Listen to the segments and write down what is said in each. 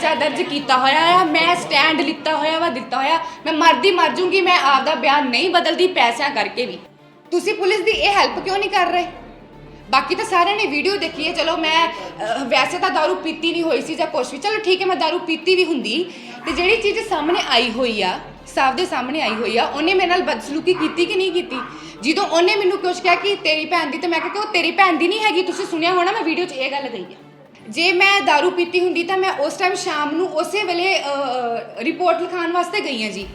ਪਰਚਾ ਦਰਜ ਕੀਤਾ ਹੋਇਆ ਆ ਮੈਂ ਸਟੈਂਡ ਲਿੱਤਾ ਹੋਇਆ ਵਾ ਦਿੱਤਾ ਹੋਇਆ ਮੈਂ ਮਰਦੀ ਮਰ ਜੂੰਗੀ ਮੈਂ ਆਪਦਾ ਬਿਆਨ ਨਹੀਂ ਬਦਲਦੀ ਪੈਸਿਆਂ ਕਰਕੇ ਵੀ ਤੁਸੀਂ ਪੁਲਿਸ ਦੀ ਇਹ ਹੈਲਪ ਕਿਉਂ ਨਹੀਂ ਕਰ ਰਹੇ ਬਾਕੀ ਤਾਂ ਸਾਰਿਆਂ ਨੇ ਵੀਡੀਓ ਦੇਖੀ ਹੈ ਚਲੋ ਮੈਂ ਅਹ, ਵੈਸੇ ਤਾਂ दारू ਪੀਤੀ ਨਹੀਂ ਹੋਈ ਸੀ ਜਾਂ ਕੁਛ ਵੀ ਚਲੋ ਠੀਕ ਹੈ ਮੈਂ दारू ਪੀਤੀ ਵੀ ਹੁੰਦੀ ਤੇ ਜਿਹੜੀ ਚੀਜ਼ ਸਾਹਮਣੇ ਆਈ ਹੋਈ ਆ ਸਾਫ ਦੇ ਸਾਹਮਣੇ ਆਈ ਹੋਈ ਆ ਉਹਨੇ ਮੇਰੇ ਨਾਲ ਬਦਸਲੂਕੀ ਕੀਤੀ ਕਿ ਨਹੀਂ ਕੀਤੀ ਜਦੋਂ ਉਹਨੇ ਮੈਨੂੰ ਕੁਛ ਕਿਹਾ ਕਿ ਤੇਰੀ ਭੈਣ ਦੀ ਤੇ ਮੈਂ ਕਿਹਾ ਕਿ ਉਹ ਤੇਰੀ ਭੈਣ ਦੀ ਨਹੀਂ ਹੈਗੀ ਤੁਸੀਂ ਸੁਣਿਆ ਹੋਣਾ ਮੈਂ ਵੀਡੀਓ 'ਚ ਇਹ ਗੱਲ ਕਹੀ ਆ ਜੇ ਮੈਂ दारू ਪੀਤੀ ਹੁੰਦੀ ਤਾਂ ਮੈਂ ਉਸ ਟਾਈਮ ਸ਼ਾਮ ਨੂੰ ਉਸੇ ਵੇਲੇ ਰਿਪੋਰਟ ਲਿਖਾਉਣ ਵਾਸਤੇ ਗਈ ਹਾਂ ਜੀ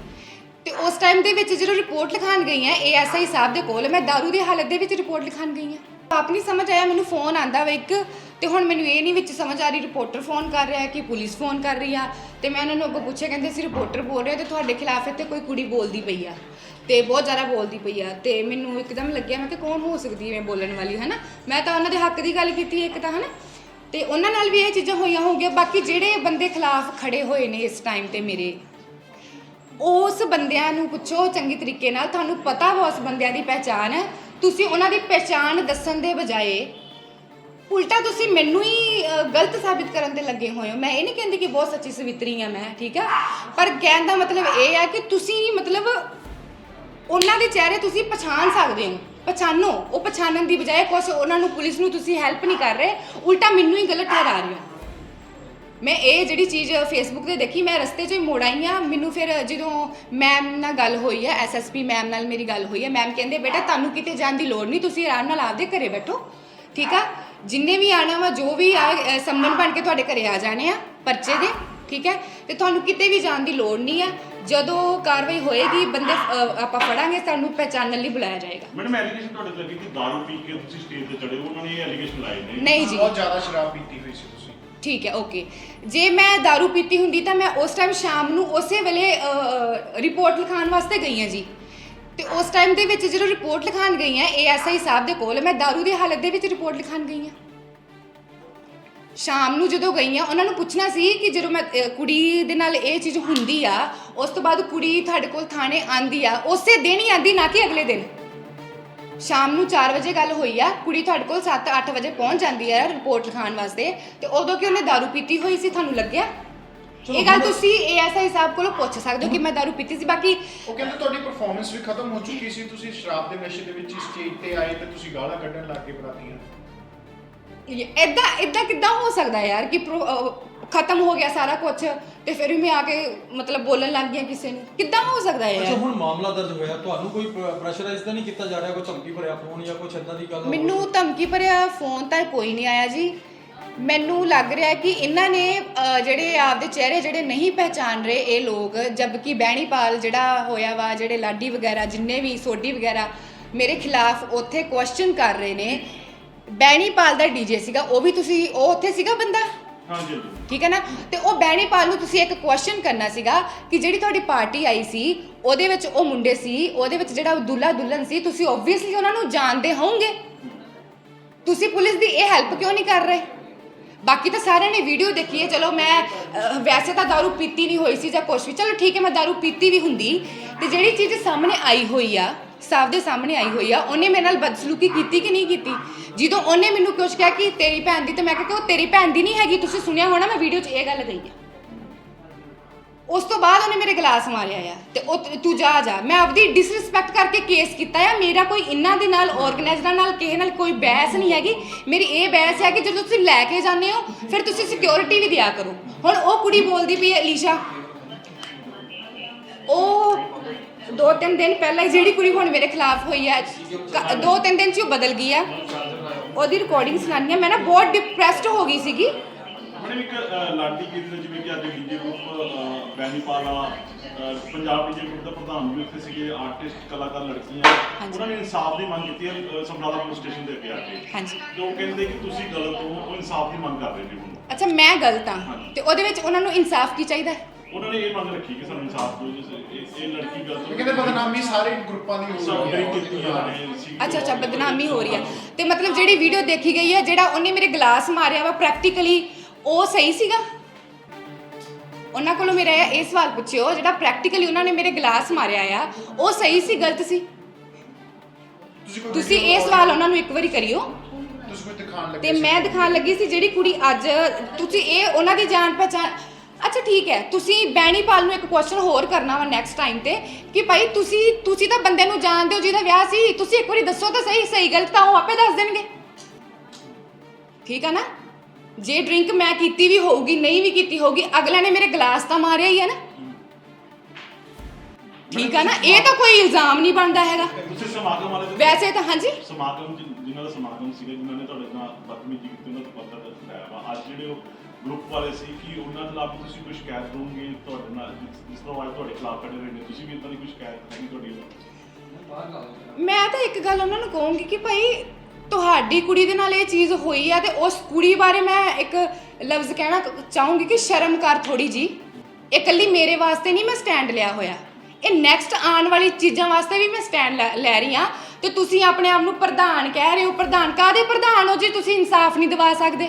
ਤੇ ਉਸ ਟਾਈਮ ਦੇ ਵਿੱਚ ਜਦੋਂ ਰਿਪੋਰਟ ਲਿਖਾਣ ਗਈ ਆ ਏਐਸਆਈ ਸਾਹਿਬ ਦੇ ਕੋਲ ਮੈਂ दारू ਦੀ ਹਾਲਤ ਦੇ ਵਿੱਚ ਰਿਪੋਰਟ ਲਿਖਾਣ ਗਈ ਆ ਆਪ ਨਹੀਂ ਸਮਝ ਆਇਆ ਮੈਨੂੰ ਫੋਨ ਆਂਦਾ ਵਾ ਇੱਕ ਤੇ ਹੁਣ ਮੈਨੂੰ ਇਹ ਨਹੀਂ ਵਿੱਚ ਸਮਝ ਆ ਰਹੀ ਰਿਪੋਰਟਰ ਫੋਨ ਕਰ ਰਿਹਾ ਕਿ ਪੁਲਿਸ ਫੋਨ ਕਰ ਰਹੀ ਆ ਤੇ ਮੈਂ ਉਹਨਾਂ ਨੂੰ ਅੱਗੋਂ ਪੁੱਛਿਆ ਕਹਿੰਦੇ ਸੀ ਰਿਪੋਰਟਰ ਬੋਲ ਰਿਹਾ ਤੇ ਤੁਹਾਡੇ ਖਿਲਾਫ ਇੱਥੇ ਕੋਈ ਕੁੜੀ ਬੋਲਦੀ ਪਈ ਆ ਤੇ ਬਹੁਤ ਜ਼ਿਆਦਾ ਬੋਲਦੀ ਪਈ ਆ ਤੇ ਮੈਨੂੰ ਇੱਕਦਮ ਲੱਗਿਆ ਮੈਂ ਕਿ ਕੌਣ ਹੋ ਸਕਦੀ ਹੈ ਬੋਲਣ ਵਾਲੀ ਹੈ ਨਾ ਮੈਂ ਤਾਂ ਉਹਨਾਂ ਦੇ ਹੱਕ ਦੀ ਗੱਲ ਕੀਤੀ ਇੱਕ ਤਾਂ ਹਨਾ ਤੇ ਉਹਨਾਂ ਨਾਲ ਵੀ ਇਹ ਚੀਜ਼ਾਂ ਹੋਈਆਂ ਹੋਣਗੀਆਂ। ਬਾਕੀ ਜਿਹੜੇ ਬੰਦੇ ਖਿਲਾਫ ਖੜੇ ਹੋਏ ਨੇ ਇਸ ਟਾਈਮ ਤੇ ਮੇਰੇ ਉਸ ਬੰਦਿਆਂ ਨੂੰ ਪੁੱਛੋ ਚੰਗੀ ਤਰੀਕੇ ਨਾਲ। ਤੁਹਾਨੂੰ ਪਤਾ ਵਾ ਉਸ ਬੰਦਿਆਂ ਦੀ ਪਹਿਚਾਣ। ਤੁਸੀਂ ਉਹਨਾਂ ਦੀ ਪਹਿਚਾਣ ਦੱਸਣ ਦੇ ਬਜਾਏ ਉਲਟਾ ਤੁਸੀਂ ਮੈਨੂੰ ਹੀ ਅ, ਗਲਤ ਸਾਬਿਤ ਕਰਨ ਤੇ ਲੱਗੇ ਹੋਏ ਹੋ। ਮੈਂ ਇਹ ਨਹੀਂ ਕਹਿੰਦੀ ਕਿ ਬਹੁਤ ਸੱਚੀ ਸਵਿਤਰੀ ਆ ਮੈਂ ਠੀਕ ਆ? ਪਰ ਕਹਿਣ ਦਾ ਮਤਲਬ ਇਹ ਆ ਕਿ ਤੁਸੀਂ ਮਤਲਬ ਉਹਨਾਂ ਦੇ ਚਿਹਰੇ ਤੁਸੀਂ ਪਛਾਣ ਸਕਦੇ ਹੋ। ਪਛਾਣੋ ਉਹ ਪਛਾਣਨ ਦੀ ਬਜਾਏ ਕੁਛ ਉਹਨਾਂ ਨੂੰ ਪੁਲਿਸ ਨੂੰ ਤੁਸੀਂ ਹੈਲਪ ਨਹੀਂ ਕਰ ਰਹੇ ਉਲਟਾ ਮੈਨੂੰ ਹੀ ਗਲਤ ਠਹਿਰਾ ਰਹੇ ਹੋ ਮੈਂ ਇਹ ਜਿਹੜੀ ਚੀਜ਼ ਫੇਸਬੁੱਕ ਤੇ ਦੇਖੀ ਮੈਂ ਰਸਤੇ 'ਚ ਹੀ ਮੋੜ ਆਈ ਆ ਮੈਨੂੰ ਫਿਰ ਜਦੋਂ ਮੈਮ ਨਾਲ ਗੱਲ ਹੋਈ ਹੈ ਐਸਐਸਪੀ ਮੈਮ ਨਾਲ ਮੇਰੀ ਗੱਲ ਹੋਈ ਆ ਮੈਮ ਕਹਿੰਦੇ ਬੇਟਾ ਤੁਹਾਨੂੰ ਕਿਤੇ ਜਾਣ ਦੀ ਲੋੜ ਨਹੀਂ ਤੁਸੀਂ ਆਰਾਮ ਨਾਲ ਆਪਦੇ ਘਰੇ ਬੈਠੋ। ਠੀਕ ਆ? ਜਿੰਨੇ ਵੀ ਆਣਾ ਵਾ ਜੋ ਵੀ ਆ ਅ, ਸੰਬੰਧ ਬਣ ਕੇ ਤੁਹਾਡੇ ਘਰੇ ਆ ਜਾਣੇ ਆ ਪਰਚੇ ਦੇ ਠੀਕ ਹੈ? ਤੇ ਤੁਹਾਨੂੰ ਕਿਤੇ ਵੀ ਜਾਣ ਦੀ ਲੋੜ ਨਹੀਂ ਆ। ਜਦੋਂ ਕਾਰਵਾਈ ਹੋਏਗੀ ਬੰਦੇ ਅ, ਆਪਾਂ ਫੜਾਂਗੇ ਤੁਹਾਨੂੰ ਪਹਿਚਾਨਣ ਲਈ ਬੁਲਾਇਆ ਜਾਏਗਾ ਮੈਡਮ ਐਲੀਗੇਸ਼ਨ ਤੁਹਾਡੇ ਤੇ ਲੱਗੀ ਕਿ दारू ਪੀ ਕੇ ਤੁਸੀਂ ਸਟੇਜ ਤੇ ਚੜੇ ਹੋ ਉਹਨਾਂ ਨੇ ਇਹ ਐਲੀਗੇਸ਼ਨ ਲਾਏ ਨੇ ਨਹੀਂ ਜੀ ਬਹੁਤ ਜ਼ਿਆਦਾ ਸ਼ਰਾਬ ਪੀਤੀ ਹੋਈ ਸੀ ਤੁਸੀਂ ਠੀਕ ਹੈ ਓਕੇ ਜੇ ਮੈਂ दारू ਪੀਤੀ ਹੁੰਦੀ ਤਾਂ ਮੈਂ ਉਸ ਟਾਈਮ ਸ਼ਾਮ ਨੂੰ ਉਸੇ ਵੇਲੇ ਰਿਪੋਰਟ ਲਿਖਾਉਣ ਵਾਸਤੇ ਗਈ ਹਾਂ ਜੀ ਤੇ ਉਸ ਟਾਈਮ ਦੇ ਵਿੱਚ ਜਦੋਂ ਰਿਪੋਰਟ ਲਿਖਾਣ ਗਈ ਹਾਂ ਏਐਸਆਈ ਸਾਹਿਬ ਦੇ ਕੋਲ ਮੈਂ दारू ਦੀ ਹਾਲਤ ਦੇ ਵਿੱਚ ਰਿਪੋਰਟ ਲਿਖਾਣ ਗਈ ਹਾਂ ਸ਼ਾਮ ਨੂੰ ਜਦੋਂ ਗਈਆਂ ਉਹਨਾਂ ਨੂੰ ਪੁੱਛਣਾ ਸੀ ਕਿ ਜਦੋਂ ਮੈਂ ਕੁੜੀ ਦੇ ਨਾਲ ਇਹ ਚੀਜ਼ ਹੁੰਦੀ ਆ ਉਸ ਤੋਂ ਬਾਅਦ ਕੁੜੀ ਤੁਹਾਡੇ ਕੋਲ ਥਾਣੇ ਆਂਦੀ ਆ ਉਸੇ ਦਿਨ ਹੀ ਆਂਦੀ ਨਾ ਕਿ ਅਗਲੇ ਦਿਨ। ਸ਼ਾਮ ਨੂੰ 4 ਵਜੇ ਗੱਲ ਹੋਈ ਆ ਕੁੜੀ ਤੁਹਾਡੇ ਕੋਲ 7-8 ਵਜੇ ਪਹੁੰਚ ਜਾਂਦੀ ਆ ਰਿਪੋਰਟ ਲਿਖਾਉਣ ਵਾਸਤੇ ਤੇ ਉਦੋਂ ਕਿ ਉਹਨੇ ਦਾਰੂ ਪੀਤੀ ਹੋਈ ਸੀ ਤੁਹਾਨੂੰ ਲੱਗਿਆ? ਇਹ ਗੱਲ ਤੁਸੀਂ ਏਐਸਆਈ ਸਾਹਿਬ ਕੋਲੋਂ ਪੁੱਛ ਸਕਦੇ ਹੋ ਕਿ ਮੈਂ ਦਾਰੂ ਪੀਤੀ ਸੀ ਬਾਕੀ ਉਹ ਕਹਿੰਦੇ ਤੁਹਾਡੀ ਪਰਫਾਰਮੈਂਸ ਵੀ ਖਤਮ ਹੋ ਚੁੱਕੀ ਸੀ ਤੁਸੀਂ ਸ਼ਰਾਬ ਦੇ ਨਸ਼ੇ ਦੇ ਵਿੱਚ ਸਟੇਜ ਤੇ ਆਏ ਤੇ ਤੁਸੀਂ ਗਾਲਾਂ ਕੱਢਣ ਲੱਗ ਗਏ ਬਰਾਤੀਆਂ ਇਦਾਂ ਇਦਾਂ ਕਿੱਦਾਂ ਹੋ ਸਕਦਾ ਯਾਰ ਕਿ ਪ੍ਰੋ- ਅਹ ਖਤਮ ਹੋ ਗਿਆ ਸਾਰਾ ਕੁਝ ਤੇ ਫਿਰ ਵੀ ਮੈਂ ਆ ਕੇ ਮਤਲਬ ਬੋਲਣ ਲੱਗ ਗਿਆ ਕਿਸੇ ਨੂੰ? ਕਿੱਦਾਂ ਹੋ ਸਕਦਾ ਹੈ ਅੱਛਾ ਯਾਰ? ਹੁਣ ਮਾਮਲਾ ਦਰਜ ਹੋਇਆ ਤੁਹਾਨੂੰ ਕੋਈ ਪ੍ਰੈਸ਼ਰਾਈਜ਼ ਤਾਂ ਨਹੀਂ ਕੀਤਾ ਜਾ ਰਿਹਾ ਕੋਈ ਧਮਕੀ ਭਰਿਆ ਫੋਨ ਜਾਂ ਕੁਝ ਏਦਾਂ ਦੀ ਗੱਲ? ਮੈਨੂੰ ਧਮਕੀ ਭਰਿਆ ਫੋਨ ਤਾਂ ਕੋਈ ਨਹੀਂ ਆਇਆ ਜੀ। ਮੈਨੂੰ ਲੱਗ ਰਿਹਾ ਕਿ ਇਹਨਾਂ ਨੇ ਅਹ, ਜਿਹੜੇ ਆਪਦੇ ਚਿਹਰੇ ਜਿਹੜੇ ਨਹੀਂ ਪਹਿਚਾਨ ਰਹੇ ਇਹ ਲੋਕ ਜਦਕਿ ਬਹਿਣੀਪਾਲ ਜਿਹੜਾ ਹੋਇਆ ਵਾ ਜਿਹੜੇ ਲਾਡੀ ਵਗੈਰਾ ਜਿੰਨੇ ਵੀ ਸੋਢੀ ਵਗੈਰਾ ਮੇਰੇ ਖਿਲਾਫ ਉੱਥੇ ਕੁਐਸਚਨ ਕਰ ਰਹੇ ਨੇ ਬੈਣੀਪਾਲ ਦਾ ਡੀਜੇ ਸੀਗਾ ਉਹ ਵੀ ਤੁਸੀਂ ਉਹ ਉੱਥੇ ਸੀਗਾ ਬੰਦਾ? ਹਾਂਜੀ ਠੀਕ ਹੈ ਨਾ? ਤੇ ਉਹ ਬੈਣੀਪਾਲ ਨੂੰ ਤੁਸੀਂ ਇੱਕ ਕੁਐਸਚਨ ਕਰਨਾ ਸੀਗਾ ਕਿ ਜਿਹੜੀ ਤੁਹਾਡੀ ਪਾਰਟੀ ਆਈ ਸੀ ਉਹਦੇ ਵਿੱਚ ਉਹ ਮੁੰਡੇ ਸੀ ਉਹਦੇ ਵਿੱਚ ਜਿਹੜਾ ਦੁੱਲਾ ਦੁੱਲਨ ਸੀ ਤੁਸੀਂ ਆਬਵੀਅਸਲੀ ਉਹਨਾਂ ਨੂੰ ਜਾਣਦੇ ਹੋਵੋਗੇ। ਤੁਸੀਂ ਪੁਲਿਸ ਦੀ ਇਹ ਹੈਲਪ ਕਿਉਂ ਨਹੀਂ ਕਰ ਰਹੇ? ਬਾਕੀ ਤਾਂ ਸਾਰਿਆਂ ਨੇ ਵੀਡੀਓ ਦੇਖੀ ਹੈ ਚਲੋ ਮੈਂ ਵੈਸੇ ਤਾਂ ਦਾਰੂ ਪੀਤੀ ਨਹੀਂ ਹੋਈ ਸੀ ਜਾਂ ਕੁਛ ਵੀ। ਚਲੋ ਠੀਕ ਹੈ ਮੈਂ ਦਾਰੂ ਪੀਤੀ ਵੀ ਹੁੰਦੀ। ਤੇ ਜਿਹੜੀ ਚੀਜ਼ ਸਾਹਮਣੇ ਆਈ ਹੋਈ ਆ ਸਾਫ਼ ਦੇ ਸਾਹਮਣੇ ਆਈ ਹੋਈ ਆ, ਉਹਨੇ ਮੇਰੇ ਨਾਲ ਬਦਸਲੂਕੀ ਕੀਤੀ ਕਿ ਨਹੀਂ ਕੀਤੀ? ਜਦੋਂ ਉਹਨੇ ਮੈਨੂੰ ਕੁਛ ਕਿਹਾ ਕਿ ਤੇਰੀ ਭੈਣ ਦੀ, ਤੇ ਮੈਂ ਕਿਹਾ ਕਿ ਉਹ ਤੇਰੀ ਭੈਣ ਦੀ ਨਹੀਂ ਹੈਗੀ, ਤੁਸੀਂ ਸੁਣਿਆ ਹੋਣਾ, ਮੈਂ ਵੀਡੀਓ 'ਚ ਇਹ ਗੱਲ ਕਹੀ ਆ। ਉਸ ਤੋਂ ਬਾਅਦ ਉਹਨੇ ਮੇਰੇ ਗਲਾਸ ਮਾਰਿਆ ਆ, ਤੇ ਉਹ ਤੂੰ ਜਾ ਜਾ। ਮੈਂ ਆਪਦੀ ਡਿਸਰਿਸਪੈਕਟ ਕਰਕੇ ਕੇਸ ਕੀਤਾ ਆ, ਮੇਰਾ ਕੋਈ ਇਹਨਾਂ ਦੇ ਨਾਲ ਆਰਗੇਨਾਈਜ਼ਰਾਂ ਨਾਲ, ਕਿਸੇ ਨਾਲ ਕੋਈ ਬਹਿਸ ਨਹੀਂ ਹੈਗੀ। ਮੇਰੀ ਇਹ ਬਹਿਸ ਹੈ ਕਿ ਜਦੋਂ ਤੁਸੀਂ ਲੈ ਕੇ ਜਾਂਦੇ ਹੋ, ਫਿਰ ਤੁਸੀਂ ਸਿਕਿਉਰਿਟੀ ਵੀ ਦਿਆ ਕਰੋ। ਹੁਣ ਉਹ ਕੁੜੀ ਬੋਲਦੀ ਪਈ ਹੈ ਅਲੀਸ਼ਾ ਉਹ ਦੋ ਤਿੰਨ ਦਿਨ ਪਹਿਲਾਂ ਹੀ ਜਿਹੜੀ ਕੁੜੀ ਹੁਣ ਮੇਰੇ ਖਿਲਾਫ ਹੋਈ ਹੈ ਕ- ਦੋ ਤਿੰਨ ਦਿਨ ਚ ਉਹ ਬਦਲ ਗਈ ਆ। ਉਹਦੀ ਰਿਕਾਰਡਿੰਗ ਸੁਣਾਨੀ ਆ। ਮੈਂ ਨਾ ਬਹੁਤ ਡਿਪਰੈਸਡ ਹੋ ਗਈ ਸੀਗੀ। ਮੈਡਮ ਇੱਕ ਅ, ਲਾਡੀ ਕੇਂਦਰ ਜਿਵੇਂ ਕਿ ਅੱਜ DJ group Bainipala Punjab DJ group ਦਾ ਪ੍ਰਧਾਨ ਵੀ ਉੱਥੇ ਸੀਗੇ ਆਰਟਿਸਟ ਕਲਾਕਾਰ ਲੜਕੀਆਂ। ਹਾਂਜੀ। ਉਹਨਾਂ ਨੇ ਇਨਸਾਫ ਦੀ ਮੰਗ ਕੀਤੀ ਹੈ ਅ, ਸਮਰਾਲਾ ਪੁਲਿਸ ਸਟੇਸ਼ਨ ਦੇ ਅੱਗੇ ਆ ਕੇ। ਹਾਂਜੀ। ਜੋ ਕਹਿੰਦੇ ਕਿ ਤੁਸੀਂ ਗਲਤ ਹੋ ਉਹ ਇਨਸਾਫ ਦੀ ਮੰਗ ਕਰ ਰਹੇ ਨੇ ਹੁਣ। ਅੱਛਾ ਮੈਂ ਗਲਤ ਹਾਂ ਤੇ ਉਹਦੇ ਵਿੱਚ ਉਹਨਾਂ ਨੂੰ ਇਨਸਾਫ ਕੀ ਚਾਹੀਦਾ? ਹੈ? ਉਹਨਾਂ ਨੇ ਇਹ ਮੰਗ ਰੱਖੀ ਕਿ ਸਾਨੂੰ ਇਨਸਾਫ ਦਿਓ ਜਿਸ ਇਹ ਇਹ ਲੜਕੀ ਗਲਤ ਕਹਿੰਦੇ ਬਦਨਾਮੀ ਸਾਰੇ ਗਰੁੱਪਾਂ ਦੀ ਹੋ ਰਹੀ ਨੇ ਕੀਤੀ ਹੈ ਹੈ ਸੀ ਅੱਛਾ ਅੱਛਾ ਬਦਨਾਮੀ ਹੋ ਰਹੀ ਹੈ। ਤੇ ਮਤਲਬ ਜਿਹੜੀ ਵੀਡੀਓ ਦੇਖੀ ਗਈ ਹੈ ਜਿਹੜਾ ਉਹਨੇ ਮੇਰੇ ਗਲਾਸ ਮਾਰਿਆ ਵਾ ਪ੍ਰੈਕਟੀਕਲੀ ਉਹ ਸਹੀ ਸੀਗਾ? ਉਹਨਾਂ ਕੋਲੋਂ ਮੇਰਾ ਇਹ ਸਵਾਲ ਪੁੱਛਿਓ ਜਿਹੜਾ ਪ੍ਰੈਕਟੀਕਲੀ ਉਹਨਾਂ ਨੇ ਮੇਰੇ ਗਲਾਸ ਮਾਰਿਆ ਆ ਉਹ ਸਹੀ ਸੀ ਗਲਤ ਸੀ? ਤੁਸੀਂ ਕੋਈ ਤੁਸੀਂ video ਇਹ ਸਵਾਲ ਉਹਨਾਂ ਨੂੰ ਇੱਕ ਵਾਰੀ ਕਰਿਓ। ਤੁਸੀਂ ਕੋਈ ਦਿਖਾਣ ਲੱਗੇ ਤੇ ਸੀ? ਮੈਂ ਦਿਖਾਣ ਲੱਗੀ ਸੀ ਜਿਹੜੀ ਕੁੜੀ ਅੱਜ ਤੁਸੀਂ ਇਹ ਉਹਨਾਂ ਦੀ ਜਾਣ ਪਹਿਚਾਣ ਅੱਛਾ ਠੀਕ ਹੈ। ਤੁਸੀਂ ਬੈਣੀਪਾਲ ਨੂੰ ਇੱਕ ਕੁਐਸਚਨ ਹੋਰ ਕਰਨਾ ਵਾ ਨੈਕਸਟ ਟਾਈਮ ਤੇ ਕਿ ਭਾਈ ਤੁਸੀਂ ਤੁਸੀਂ ਤਾਂ ਬੰਦੇ ਨੂੰ ਜਾਣਦੇ ਹੋ ਜਿਹਦਾ ਵਿਆਹ ਸੀ ਤੁਸੀਂ ਇੱਕ ਵਾਰੀ ਦੱਸੋ ਤਾਂ ਸਹੀ ਸਹੀ ਗਲਤ ਤਾਂ ਉਹ ਆਪੇ ਦੱਸ ਦੇਣਗੇ। ਠੀਕ ਆ ਨਾ? ਜੇ ਡਰਿੰਕ ਮੈਂ ਕੀਤੀ ਵੀ ਹੋਊਗੀ ਨਹੀਂ ਵੀ ਕੀਤੀ ਹੋਊਗੀ ਅਗਲਾ ਨੇ ਮੇਰੇ ਗਲਾਸ ਤਾਂ ਮਾਰਿਆ ਹੀ ਹੈ ਨਾ। ਠੀਕ ਆ ਨਾ? ਇਹ ਤਾਂ ਕੋਈ ਇਲਜ਼ਾਮ ਨਹੀਂ ਬਣਦਾ ਹੈਗਾ। ਤੁਸੀਂ ਸਮਾਗਮ ਵਾਲੇ ਦੇ- ਵੈਸੇ ਤਾਂ ਹਾਂਜੀ? ਸਮਾਗਮ ਜਿ- ਜਿਨ੍ਹਾਂ ਦਾ ਸਮਾਗਮ ਸੀਗਾ ਜਿਨ੍ਹਾਂ ਨੇ ਤੁਹਾਡੇ ਨਾਲ ਬਦਤਮੀਜ਼ੀ ਕੀਤੀ ਉਹਨਾਂ ਤੋਂ ਪਤਾ ਲੱਗਾਇਆ ਵਾ। ਅੱਜ ਜਿਹੜੇ ਉਹ ਗਰੁੱਪ ਵਾਲੇ ਸੀ ਕਿ ਉਹਨਾਂ ਖਿਲਾਫ ਤੁਸੀਂ ਕੋਈ ਸ਼ਿਕਾਇਤ ਕਰੋਗੇ ਤੁਹਾਡੇ ਨਾਲ, ਜਿਸ ਜਿਸ ਤਰ੍ਹਾਂ ਉਹ ਅੱਜ ਤੁਹਾਡੇ ਖਿਲਾਫ ਖੜੇ ਹੋਏ ਨੇ ਤੁਸੀਂ ਵੀ ਇਦਾਂ ਦੀ ਕੋਈ ਸ਼ਿਕਾਇਤ ਹੈਗੀ ਤੁਹਾਡੀ ਮੈਂ ਤਾਂ ਇੱਕ ਗੱਲ ਉਹਨਾਂ ਨੂੰ ਕਹੂੰਗੀ ਕਿ ਭਾਈ, ਤੁਹਾਡੀ ਕੁੜੀ ਦੇ ਨਾਲ ਇਹ ਚੀਜ਼ ਹੋਈ ਆ ਤੇ ਉਸ ਕੁੜੀ ਬਾਰੇ ਮੈਂ ਇੱਕ ਲਫ਼ਜ਼ ਕਹਿਣਾ ਚਾਹੂੰਗੀ ਕਿ ਸ਼ਰਮ ਕਰ ਥੋੜੀ ਜੀ। ਇਹ ਇਕੱਲੀ ਮੇਰੇ ਵਾਸਤੇ ਨਹੀਂ ਮੈਂ ਸਟੈਂਡ ਲਿਆ ਹੋਇਆ। ਇਹ ਨੈਕਸਟ ਆਉਣ ਵਾਲੀ ਚੀਜ਼ਾਂ ਵਾਸਤੇ ਵੀ ਮੈਂ ਸਟੈਂਡ ਲੈ ਰਹੀ ਆ ਤੇ ਤੁਸੀਂ ਆਪਣੇ ਆਪ ਨੂੰ ਪ੍ਰਧਾਨ ਕਹਿ ਰਹੇ ਹੋ, ਪ੍ਰਧਾਨ ਕਾਦੇ ਪ੍ਰਧਾਨ ਹੋ ਜੀ ਤੁਸੀਂ ਇਨਸਾਫ ਨਹੀਂ ਦਿਵਾ ਸਕਦੇ?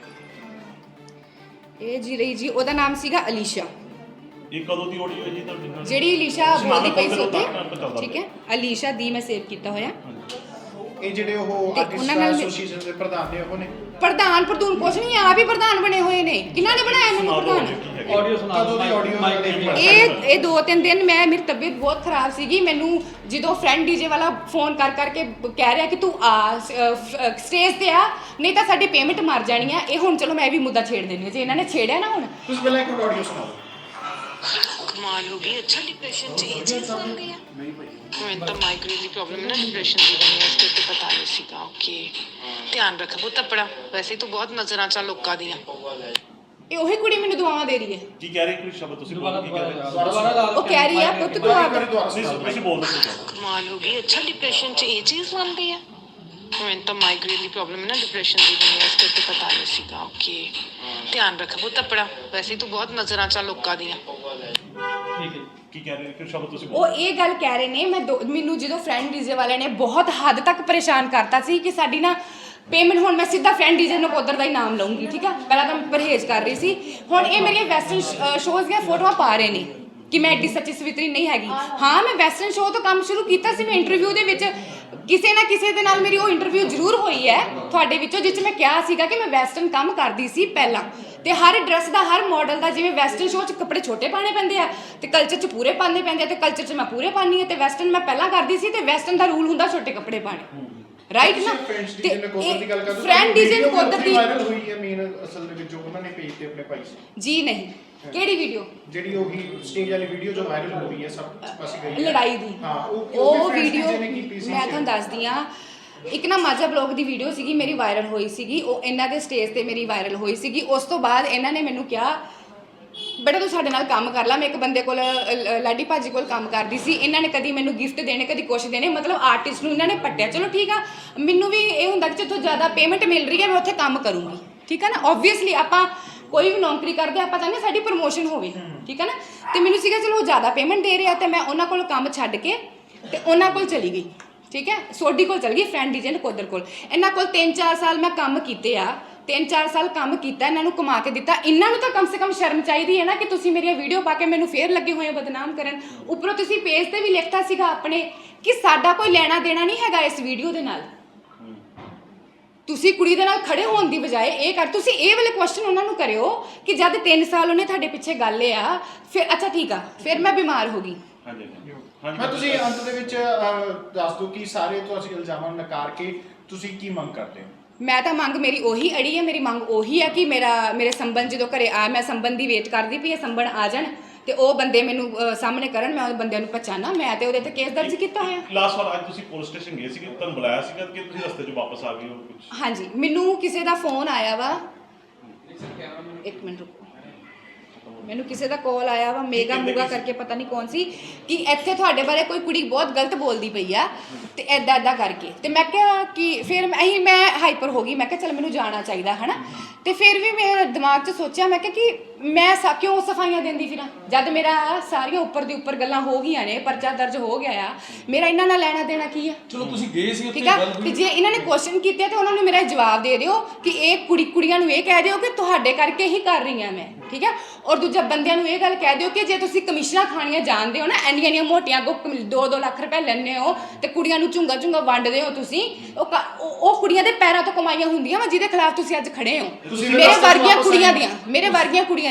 ਇਹ ਜੀ ਰਹੀ ਜੀ ਉਹਦਾ ਨਾਮ ਸੀਗਾ ਅਲੀਸ਼ਾ। ਇਹ ਕਦੋਂ ਦੀ ਆਡੀਓ ਹੈ ਜੀ ਤੁਹਾਡੀ ਨਾਲ? ਜਿਹੜੀ ਅਲੀਸ਼ਾ ਬੋਲਦੀ ਪਈ ਸੀ ਉੱਥੇ ਠੀਕ ਹੈ? ਅਲੀਸ਼ਾ ਦੀ ਮੈਂ ਸੇਵ ਕੀਤਾ ਹੋਇਆ। ਇਹ ਜਿਹੜੇ ਉਹ ਆਰਟਿਸਟ ਐਸੋਸੀਏਸ਼ਨ ਦੇ ਪ੍ਰਧਾਨ ਨੇ ਉਹ ਨੇ? ਪ੍ਰਧਾਨ ਪ੍ਰਧੂਨ ਕੁਛ ਨਹੀਂ ਆਪ ਹੀ ਪ੍ਰਧਾਨ ਬਣੇ ਹੋਏ ਨੇ। ਕਿਹਨਾਂ ਨੇ ਬਣਾਇਆ ਇਹਨਾਂ ਨੂੰ ਪ੍ਰਧਾਨ? ਹੈਗੀ। ਆਡੀਓ ਸੁਣਾ ਕਦੋਂ ਦੀ audio ਮਾਈਕ ਦੇ ਹੈ? ਇਹ ਇਹ ਦੋ ਤਿੰਨ ਦਿਨ ਮੈਂ ਮੇਰੀ ਤਬੀਅਤ ਬਹੁਤ ਖਰਾਬ ਸੀਗੀ। ਮੈਨੂੰ ਜਦੋਂ ਫਰੈਂਡ ਡੀਜੇ ਵਾਲਾ ਫੋਨ ਕਰ ਕਰਕੇ ਕਹਿ ਰਿਹਾ ਕਿ ਤੂੰ ਆ ਸਟੇਜ ਤੇ ਆ ਨਹੀਂ ਤਾਂ ਸਾਡੀ ਪੇਮੈਂਟ ਮਰ ਜਾਣੀ ਆ। ਇਹ ਹੁਣ ਚਲੋ ਮੈਂ ਇਹ ਵੀ ਮੁੱਦਾ ਛੇੜ ਦੇਣੀ ਆ ਜੇ ਇਹਨਾਂ ਨੇ ਛੇੜਿਆ ਨਾ ਹੁਣ। ਤੁਸੀਂ ਪਹਿਲਾਂ ਇੱਕ ਆਡੀਓ ਸੁਣਾਓ। ਕਮਾਲ ਹੋ ਗਈ। ਅੱਛਾ ਡਿਪਰੈਸ਼ਨ ਚ ਇਹ ਚੀਜ਼ ਬਣ ਗਈ ਹੈ ਮੈਨੂੰ ਤਾਂ ਮਾਈਗ੍ਰੇਨ ਦੀ ਪ੍ਰੋਬਲਮ ਨਾ ਡਿਪਰੈਸ਼ਨ ਦੀ ਬਣੀ ਹੈ ਇਸ ਤੇ ਪਤਾ ਨਹੀਂ ਸੀਗਾ। ਓਕੇ ਧਿਆਨ ਰੱਖ ਪੁੱਤ ਆਪਣਾ। ਵੈਸੇ ਤੂੰ ਬਹੁਤ ਨਜ਼ਰਾਂ ਚ ਲੋਕਾਂ ਦੀਆਂ। ਇਹ ਉਹੀ ਕੁੜੀ ਮੈਨੂੰ ਦੁਆਵਾਂ ਦੇ ਰਹੀ ਹੈ। ਕੀ ਕਹਿ ਰਹੇ ਕੋਈ ਸ਼ਬਦ ਤੁਸੀਂ ਬੋਲੋ ਕੀ ਕਹਿ ਰਹੇ ਦੁਬਾਰਾ ਲਾ ਉਹ ਕਹਿ ਰਹੀ ਆ ਪੁੱਤ ਤੂੰ ਆਪ ਤੁਸੀਂ ਬੋਲ ਦਿਓ ਕਮਾਲ ਹੋ ਗਈ ਅੱਛਾ ਡਿਪਰੈਸ਼ਨ ਚ ਇਹ ਚੀਜ਼ ਗਈ ਹੈ। ਮੈਨੂੰ ਤਾਂ ਮਾਈਗ੍ਰੇਨ ਦੀ ਪ੍ਰੋਬਲਮ ਨਾ ਡਿਪਰੈਸ਼ਨ ਦੀ ਹੈ ਇਸ ਤੇ ਪਤਾ ਨਹੀਂ ਸੀਗਾ ਓਕੇ ਧਿਆਨ ਰੱਖ ਪੁੱਤ ਆਪਣਾ ਵੈਸੇ ਤੂੰ ਬਹੁਤ ਨਜ਼ਰਾਂ ਚ ਲੋਕਾਂ ਦੀਆਂ। ਠੀਕ ਹੈ ਕੀ ਕਹਿ ਰਹੇ ਕੋਈ ਸ਼ਬਦ ਤੁਸੀਂ ਉਹ ਇਹ ਗੱਲ ਕਹਿ ਰਹੇ ਨੇ ਮੈਂ ਮੈਨੂੰ ਜਦੋਂ ਫਰੈਂਡ ਡੀਜੇ ਵਾਲਿਆਂ ਨੇ ਬਹੁਤ ਹੱਦ ਤੱਕ ਪਰੇਸ਼ਾਨ ਕਰਤਾ ਸੀ ਕਿ ਸਾਡੀ ਨਾ ਪੇਮੈਂਟ ਹੁਣ ਮੈਂ ਸਿੱਧਾ ਫਰੈਂਡ ਡੀਜੇ ਨੂੰ ਉਧਰ ਦਾ ਹੀ ਨਾਮ ਲਵਾਂਗੀ ਠੀਕ ਆ? ਪਹਿਲਾਂ ਤਾਂ ਮੈਂ ਪਰਹੇਜ਼ ਕਰ ਰਹੀ ਸੀ। ਹੁਣ ਇਹ ਮੇਰੀਆਂ ਵੈਸਟਰਨ ਸ਼ੋਜ਼ ਦੀਆਂ ਫੋਟੋਆਂ ਪਾ ਰਹੇ ਨੇ ਕਿ ਮੈਂ ਐਡੀ ਸੱਚੀ ਸਵਿਤਰੀ ਨਹੀਂ ਹੈਗੀ। ਹਾਂ। ਮੈਂ ਵੈਸਟਰਨ ਸ਼ੋਅ ਤੋਂ ਕੰਮ ਸ਼ੁਰੂ ਕੀਤਾ ਸੀ ਮੈਂ ਇੰਟਰਵਿਊ ਦੇ ਵਿੱਚ ਕਿਸੇ ਨਾ ਕਿਸੇ ਦੇ ਨਾਲ ਮੇਰੀ ਉਹ ਇੰਟਰਵਿਊ ਜ਼ਰੂਰ ਹੋਈ ਹੈ ਤੁਹਾਡੇ ਵਿੱਚੋਂ ਜਿਸ 'ਚ ਮੈਂ ਕਿਹਾ ਸੀਗਾ ਕਿ ਮੈਂ ਵੈਸਟਰਨ ਕੰਮ ਕਰਦੀ ਸੀ ਪਹਿਲਾਂ। ਤੇ ਹਰ ਡਰੈਸ ਦਾ ਹਰ ਮਾਡਲ ਦਾ ਜਿਵੇਂ ਵੈਸਟਰਨ ਸ਼ੋਅ 'ਚ ਕੱਪੜੇ ਛੋਟੇ ਪਾਣੇ ਪੈਂਦੇ ਆ ਤੇ ਕਲਚਰ 'ਚ ਪੂਰੇ ਪਾਣੇ ਪੈਂਦੇ ਆ ਤੇ ਕਲਚਰ 'ਚ ਮੈਂ ਪੂਰੇ ਪਾਣੀ ਆ ਤੇ ਵੈਸਟਰਨ ਮੈਂ ਪਹਿਲਾਂ ਕਰਦੀ ਸੀ ਤੇ ਵੈਸਟਰਨ ਦਾ ਰੂਲ ਹੁੰਦਾ ਛੋਟੇ ਕੱਪੜੇ ਪਾਣੇ ਰਾਈਟ ਨਾ ਕਰਦੇ ਫਰੈਂਡ ਡੀਜ਼ਲ ਕੋਦਰ ਦੀ ਵਾਇਰਲ ਹੋਈ ਹੈ ਮੇਨ ਅਸਲ ਦੇ ਵਿੱਚ ਜੋ ਉਹਨਾਂ ਨੇ ਪੇਜ ਤੇ ਆਪਣੇ ਪਾਈ ਸੀ। ਜੀ ਨਹੀਂ। ਕਿਹੜੀ ਵੀਡੀਓ ਜਿਹੜੀ ਉਹੀ ਸਟੇਜ ਵਾਲੀ ਵੀਡੀਓ ਜੋ ਵਾਇਰਲ ਹੋ ਰਹੀ ਹੈ ਸਭ ਪਾਸੇ ਗਈ ਹੈ। ਲੜਾਈ ਦੀ। ਹਾਂ ਉਹ ਵੀਡੀਓ ਮੈਂ ਤੁਹਾਨੂੰ ਦੱਸਦੀ ਆ ਇੱਕ ਨਾ ਮਾਝਾ ਬਲੌਗ ਦੀ ਵੀਡੀਓ ਸੀਗੀ ਮੇਰੀ ਵਾਇਰਲ ਹੋਈ ਸੀਗੀ। ਉਹ ਇਹਨਾਂ ਦੇ ਸਟੇਜ ਤੇ ਮੇਰੀ ਵਾਇਰਲ ਹੋਈ ਸੀਗੀ। ਉਸ ਤੋਂ ਬਾਅਦ ਇਹਨਾਂ ਨੇ ਮੈਨੂੰ ਕਿਹਾ ਬੇਟਾ ਤੂੰ ਸਾਡੇ ਨਾਲ ਕੰਮ ਕਰ ਲੈ। ਮੈਂ ਇੱਕ ਬੰਦੇ ਕੋਲ ਅ, ਲ- ਲਾਡੀ ਭਾਜੀ ਕੋਲ ਕੰਮ ਕਰਦੀ ਸੀ। ਇਹਨਾਂ ਨੇ ਕਦੀ ਮੈਨੂੰ ਗਿਫਟ ਦੇਣੇ ਕਦੀ ਕੁਛ ਦੇਣੇ। ਮਤਲਬ ਆਰਟਿਸਟ ਨੂੰ ਇਹਨਾਂ ਨੇ ਪੱਟਿਆ। ਚਲੋ ਠੀਕ ਆ। ਮੈਨੂੰ ਵੀ ਇਹ ਹੁੰਦਾ ਕਿ ਜਿੱਥੋਂ ਜ਼ਿਆਦਾ ਪੇਮੈਂਟ ਮਿਲ ਰਹੀ ਹੈ ਮੈਂ ਉੱਥੇ ਕੰਮ ਕਰੂੰਗੀ। ਠੀਕ ਆ ਨਾ? ਆਬਵੀਅਸਲੀ ਆਪਾਂ ਕੋਈ ਵੀ ਨੌਕਰੀ ਕਰਦੇ ਆਪਾਂ ਚਾਹੁੰਦੇ ਹਾਂ ਸਾਡੀ ਪ੍ਰਮੋਸ਼ਨ ਹੋਵੇ। ਠੀਕ ਆ ਨਾ? ਤੇ ਮੈਨੂੰ ਸੀਗਾ ਚਲੋ ਉਹ ਜ਼ਿਆਦਾ ਪੇਮੈਂਟ ਦੇ ਰਿਹਾ ਤੇ ਮੈਂ ਉਹਨਾਂ ਕੋਲ ਕੰਮ ਛੱਡ ਕੇ ਤੇ ਉਹਨਾਂ ਕੋਲ ਚਲੀ ਗਈ। ਠੀਕ ਹੈ ਸੋਡੀ ਕੋਲ ਚਲ ਗਈ ਫਰੈਂਡ ਡੀਜੇ ਨਕੋਦਰ ਕੋਲ। ਇਹਨਾਂ ਕੋਲ 3-4 ਸਾਲ ਮੈਂ ਕੰਮ ਕੀਤੇ ਆ। 3-4 ਸਾਲ ਕੰਮ ਕੀਤਾ ਇਹਨਾਂ ਨੂੰ ਕਮਾ ਕੇ ਦਿੱਤਾ। ਇਹਨਾਂ ਨੂੰ ਤਾਂ ਕਮ ਸੇ ਕਮ ਸ਼ਰਮ ਚਾਹੀਦੀ ਹੈ ਨਾ ਕਿ ਤੁਸੀਂ ਮੇਰੀਆਂ ਵੀਡੀਓ ਪਾ ਕੇ ਮੈਨੂੰ ਫੇਰ ਲੱਗੇ ਹੋਏ ਬਦਨਾਮ ਕਰਨ। ਉੱਪਰੋਂ ਤੁਸੀਂ ਪੇਜ ਤੇ ਵੀ ਲਿਖਤਾ ਸੀਗਾ ਆਪਣੇ ਕਿ ਸਾਡਾ ਕੋਈ ਲੈਣਾ ਦੇਣਾ ਨਹੀਂ ਹੈਗਾ ਇਸ ਵੀਡੀਓ ਦੇ ਨਾਲ। ਤੁਸੀਂ ਕੁੜੀ ਦੇ ਨਾਲ ਖੜੇ ਹੋਣ ਦੀ ਬਜਾਏ ਇਹ ਕਰ ਤੁਸੀਂ ਇਹ ਵਾਲੇ ਕੁਐਸਚਨ ਉਹਨਾਂ ਨੂੰ ਕਰਿਓ ਕਿ ਜਦ 3 ਸਾਲ ਉਹਨੇ ਤੁਹਾਡੇ ਪਿੱਛੇ ਗੱਲ ਆ ਫਿਰ ਅੱਛਾ ਠੀਕ ਆ ਫਿਰ ਮੈਂ ਬਿਮਾਰ ਹੋ ਗਈ। ਹਾਂਜੀ ਹਾਂਜੀ। ਮੈਂ ਤੁਸੀਂ ਅੰਤ ਦੇ ਵਿੱਚ ਅਹ, ਦੱਸ ਦਿਓ ਕਿ ਸਾਰੇ ਤੁਸੀਂ ਇਲਜ਼ਾਮਾਂ ਨੂੰ ਨਕਾਰ ਕੇ ਤੁਸੀਂ ਕੀ ਮੰਗ ਕਰਦੇ ਹੋ? ਮੈਂ ਤਾਂ ਮੰਗ ਮੇਰੀ ਉਹੀ ਅੜੀ ਹੈ ਮੇਰੀ ਮੰਗ ਉਹੀ ਹੈ ਕਿ ਮੇਰਾ ਮੇਰੇ ਸੰਬੰਧ ਜਦੋਂ ਘਰੇ ਆ ਮੈਂ ਸੰਬੰਧ ਦੀ ਵੇਟ ਕਰਦੀ ਪਈ ਇਹ ਸੰਬੰਧ ਆ ਜਾਣ ਤੇ ਉਹ ਬੰਦੇ ਮੈਨੂੰ ਅਹ, ਸਾਹਮਣੇ ਕਰਨ ਮੈਂ ਉਹ ਬੰਦਿਆਂ ਨੂੰ ਪਛਾਣਾ ਮੈਂ ਤੇ ਉਹਦੇ ਤੇ ਕੇਸ ਦਰਜ ਕੀਤਾ ਹੋਇਆ। ਲਾਸਟ ਵਾਰ ਅੱਜ ਤੁਸੀਂ ਪੁਲਿਸ ਸਟੇਸ਼ਨ ਗਏ ਸੀਗੇ ਤੁਹਾਨੂੰ ਬੁਲਾਇਆ ਸੀਗਾ ਕਿ ਤੁਸੀਂ ਰਸਤੇ 'ਚ ਵਾਪਸ ਆ ਗਏ ਹੋ ਕੁਝ ਹਾਂਜੀ ਮੈਨੂੰ ਕਿਸੇ ਦਾ ਫੋਨ ਆਇਆ ਵਾ। ਇੱਕ ਮਿੰਟ ਰੁਕੋ। ਮੈਨੂੰ ਕਿਸੇ ਦਾ ਕਾਲ ਆਇਆ ਵਾ ਮੇਗਾ ਮੂਗਾ ਕਰਕੇ ਪਤਾ ਨਹੀਂ ਕੌਣ ਸੀ ਕਿ ਇੱਥੇ ਤੁਹਾਡੇ ਬਾਰੇ ਕੋਈ ਕੁੜੀ ਬਹੁਤ ਗਲਤ ਬੋਲਦੀ ਪਈ ਆ ਤੇ ਐਦਾਂ ਐਦਾਂ ਕਰਕੇ। ਤੇ ਮੈਂ ਕਿਹਾ ਕਿ ਫਿਰ ਮੈਂ ਹੀ ਮੈਂ ਹਾਈਪਰ ਹੋ ਗਈ ਮੈਂ ਕਿਹਾ ਚਲ ਮੈਨੂੰ ਜਾਣਾ ਚਾਹੀਦਾ ਹਨਾ? ਤੇ ਫਿਰ ਵੀ ਮੇਰੇ ਦਿਮਾਗ 'ਚ ਸੋਚਿਆ ਮੈਂ ਕਿਹਾ ਕਿ ਮੈਂ ਸਾ ਕਿਉਂ ਸਫਾਈਆਂ ਦਿੰਦੀ ਫਿਰਾਂ? ਜਦ ਮੇਰਾ ਸਾਰੀਆਂ ਉੱਪਰ ਦੀ ਉੱਪਰ ਗੱਲਾਂ ਹੋ ਗਈਆਂ ਨੇ ਪਰਚਾ ਦਰਜ ਹੋ ਗਿਆ ਆ ਮੇਰਾ ਇਹਨਾਂ ਨਾਲ ਲੈਣਾ ਦੇਣਾ ਕੀ ਆ? ਚਲੋ ਤੁਸੀਂ ਗਏ ਸੀ ਉੱਥੇ ਠੀਕ ਆ? ਗੱਲ ਤੇ ਹੋਈ ਜੇ ਇਹਨਾਂ ਨੇ ਕੁਐਸਚਨ ਕੀਤੇ ਤੇ ਉਹਨਾਂ ਨੂੰ ਮੇਰਾ ਜਵਾਬ ਦੇ ਦਿਓ ਕਿ ਇਹ ਕੁੜੀ ਕੁੜੀਆਂ ਨੂੰ ਇਹ ਕਹਿ ਦਿਓ ਕਿ ਤੁਹਾਡੇ ਕਰਕੇ ਹੀ ਕਰ ਰਹੀ ਹਾਂ ਮੈਂ ਠੀਕ ਹੈ ਔਰ ਦੂਜਾ ਬੰਦਿਆਂ ਨੂੰ ਇਹ ਗੱਲ ਕਹਿ ਦਿਓ ਕਿ ਜੇ ਤੁਸੀਂ ਕਮਿਸ਼ਨਾਂ ਖਾਣੀਆਂ ਜਾਣਦੇ ਹੋ ਨਾ ਇੰਨੀਆਂ ਇੰਨੀਆਂ ਮੋਟੀਆਂ ਕੋ 2-2 ਲੱਖ ਰੁਪਏ ਲੈਣੇ ਹੋ ਤੇ ਕੁੜੀਆਂ ਨੂੰ ਝੁੰਗਾ ਝੁੰਗਾ ਵੰਡਦੇ ਹੋ ਤੁਸੀਂ ਉਹ ਕ- ਉਹ ਉਹ ਕੁੜੀਆਂ ਦੇ ਪੈਰਾਂ ਤੋਂ ਕਮਾਈਆਂ ਹੁੰਦੀਆਂ ਵਾ ਜਿਹਦੇ ਖਿਲਾਫ ਤੁਸੀਂ ਅੱਜ ਖੜੇ ਹੋ। ਤੁਸੀਂ ਮੇਰੇ ਵਰਗੀਆਂ ਕੁੜੀਆਂ। ਦੀਆਂ ਮੇਰੇ ਵਰਗੀਆਂ ਕੁੜੀਆਂ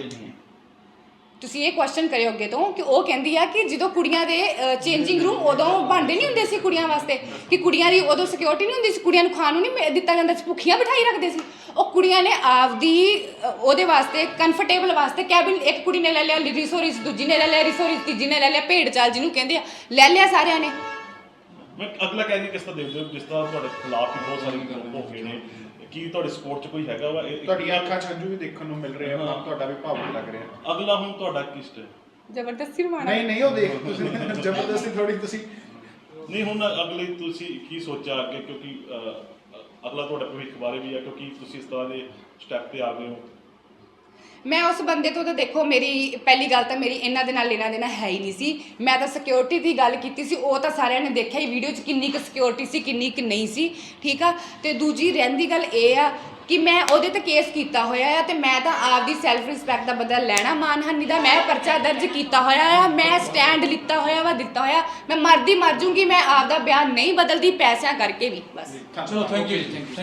ਹਾਂਜੀ ਹਾਂਜੀ ਤੁਸੀਂ ਇਹ ਕੁਐਸਚਨ ਕਰਿਓ ਅੱਗੇ ਤੋਂ ਕਿ ਉਹ ਕਹਿੰਦੀ ਆ ਕਿ ਜਦੋਂ ਕੁੜੀਆਂ ਦੇ ਚੇਂਜਿੰਗ ਰੂਮ ਉਦੋਂ ਬਣਦੇ ਨਹੀਂ ਹੁੰਦੇ ਸੀ ਕੁੜੀਆਂ ਵਾਸਤੇ, ਕਿ ਕੁੜੀਆਂ ਦੀ ਉਦੋਂ ਸਿਕਿਉਰਿਟੀ ਨਹੀਂ ਹੁੰਦੀ ਸੀ, ਕੁੜੀਆਂ ਨੂੰ ਖਾਣ ਨੂੰ ਨਹੀਂ ਦਿੱਤਾ ਜਾਂਦਾ ਸੀ, ਭੁੱਖੀਆਂ ਬਿਠਾਈ ਰੱਖਦੇ ਸੀ। ਉਹ ਕੁੜੀਆਂ ਨੇ ਆਪਦੀ ਉਹਦੇ ਵਾਸਤੇ ਕੰਫਰਟੇਬਲ ਵਾਸਤੇ ਕੈਬਿਨ ਇੱਕ ਕੁੜੀ ਨੇ ਲੈ ਲਿਆ ਰਿਸੋਰਿਸ ਦੂਜੀ ਨੇ ਲੈ ਲਿਆ ਰਿਸੋਰਿਸ ਤੀਜੀ ਨੇ ਲੈ ਲਿਆ, ਭੇਡ ਚਾਲ ਜਿਹਨੂੰ ਕਹਿੰਦੇ ਆ, ਲੈ ਲਿਆ ਸਾਰਿਆਂ ਨੇ। ਮੈਂ ਅਗਲਾ ਕਹਿੰਦੀ ਕਿਸ ਤਰ੍ਹਾਂ ਦੇਖਦੇ ਹੋ? ਜਿਸ ਤਰ੍ਹਾਂ ਤੁਹਾਡੇ ਖਿਲਾਫ ਵੀ ਬਹੁਤ ਸਾਰੇ ਹੋ ਗਏ ਨੇ। ਕੀ ਤੁਹਾਡੇ ਸਪੋਰਟ 'ਚ ਕੋਈ ਹੈਗਾ ਵਾ? ਇਹ- ਤੁਹਾਡੀਆਂ ਅੱਖਾਂ 'ਚ ਹੰਝੂ ਵੀ ਦੇਖਣ ਨੂੰ ਮਿਲ ਰਹੇ ਆ ਮਨ ਤੁਹਾਡਾ ਵੀ ਭਾਵੁਕ ਲੱਗ ਰਿਹਾ। ਅਗਲਾ ਹੁਣ ਤੁਹਾਡਾ ਕਿਸ ਤੇ? ਜ਼ਬਰਦਸਤੀ ਰਵਾਨਾ ਨਹੀਂ ਨਹੀਂ ਉਹ ਦੇਖ ਤੁਸੀਂ। ਜ਼ਬਰਦਸਤੀ ਥੋੜੀ ਤੁਸੀਂ। ਨਹੀਂ ਹੁਣ ਅਗਲੇ ਤੁਸੀਂ ਕੀ ਸੋਚਿਆ ਅੱਗੇ? ਕਿਉਂਕਿ ਅਗਲਾ ਤੁਹਾਡਾ ਭਵਿੱਖ ਬਾਰੇ ਵੀ ਹੈ ਕਿਉਂਕਿ ਤੁਸੀਂ ਇਸ ਤਰ੍ਹਾਂ ਦੇ ਸਟੈਪ ਤੇ ਆ ਗਏ ਹੋ। ਮੈਂ ਉਸ ਬੰਦੇ ਤੋਂ ਤਾਂ ਦੇਖੋ, ਮੇਰੀ ਪਹਿਲੀ ਗੱਲ ਤਾਂ ਮੇਰੀ ਇਹਨਾਂ ਦੇ ਨਾਲ ਲੈਣਾ ਦੇਣਾ ਹੈ ਹੀ ਨਹੀਂ ਸੀ। ਮੈਂ ਤਾਂ ਸਿਕਿਉਰਿਟੀ ਦੀ ਗੱਲ ਕੀਤੀ ਸੀ, ਉਹ ਤਾਂ ਸਾਰਿਆਂ ਨੇ ਦੇਖਿਆ ਹੀ ਵੀਡੀਓ 'ਚ ਕਿੰਨੀ ਕੁ ਸਿਕਿਉਰਿਟੀ ਸੀ, ਕਿੰਨੀ ਕੁ ਨਹੀਂ ਸੀ, ਠੀਕ ਆ? ਤੇ ਦੂਜੀ ਰਹਿੰਦੀ ਗੱਲ ਇਹ ਆ ਕਿ ਮੈਂ ਉਹਦੇ ਤੇ ਕੇਸ ਕੀਤਾ ਹੋਇਆ ਆ ਤੇ ਮੈਂ ਤਾਂ ਆਪਦੀ ਸੈਲਫ ਰਿਸਪੈਕਟ ਦਾ ਬਦਲਾ ਲੈਣਾ ਮਾਨਹਾਨੀ ਦਾ ਮੈਂ ਪਰਚਾ ਦਰਜ ਕੀਤਾ ਹੋਇਆ ਆ, ਮੈਂ ਸਟੈਂਡ ਲਿੱਤਾ ਹੋਇਆ ਵਾ, ਦਿੱਤਾ ਹੋਇਆ। ਮੈਂ ਮਰਦੀ ਮਰ ਜੂੰਗੀ, ਮੈਂ ਆਪਦਾ ਬਿਆਨ ਨਹੀਂ ਬਦਲਦੀ, ਪੈਸਿਆਂ ਕਰਕੇ ਵੀ, ਬਸ। ਚਲੋ ਥੈਂਕ ਯੂ ਥੈਂਕ ਯੂ